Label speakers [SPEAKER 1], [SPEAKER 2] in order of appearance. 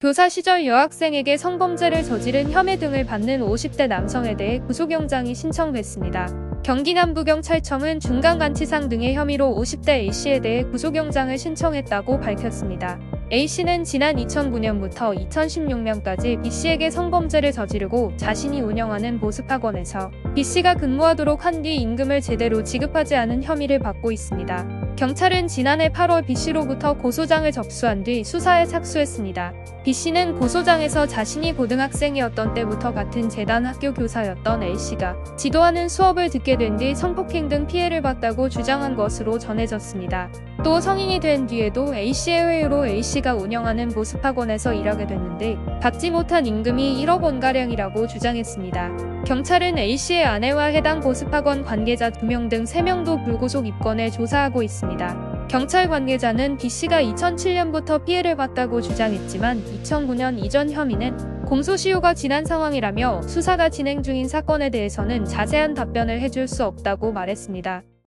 [SPEAKER 1] 교사 시절 여학생에게 성범죄를 저지른 혐의 등을 받는 50대 남성에 대해 구속영장이 신청됐습니다. 경기 남부경찰청은 중간간치상 등의 혐의로 50대 A씨에 대해 구속영장을 신청했다고 밝혔습니다. A씨는 지난 2009년부터 2016년까지 B씨에게 성범죄를 저지르고 자신이 운영하는 보습학원에서 B씨가 근무하도록 한 뒤 임금을 제대로 지급하지 않은 혐의를 받고 있습니다. 경찰은 지난해 8월 B씨로부터 고소장을 접수한 뒤 수사에 착수했습니다. B씨는 고소장에서 자신이 고등학생이었던 때부터 같은 재단 학교 교사였던 A씨가 지도하는 수업을 듣게 된 뒤 성폭행 등 피해를 봤다고 주장한 것으로 전해졌습니다. 또 성인이 된 뒤에도 A씨의 회유로 A씨가 운영하는 보습학원에서 일하게 됐는데 받지 못한 임금이 1억 원가량이라고 주장했습니다. 경찰은 A씨의 아내와 해당 보습학원 관계자 2명 등 3명도 불구속 입건해 조사하고 있습니다. 경찰 관계자는 B씨가 2007년부터 피해를 봤다고 주장했지만 2009년 이전 혐의는 공소시효가 지난 상황이라며 수사가 진행 중인 사건에 대해서는 자세한 답변을 해줄 수 없다고 말했습니다.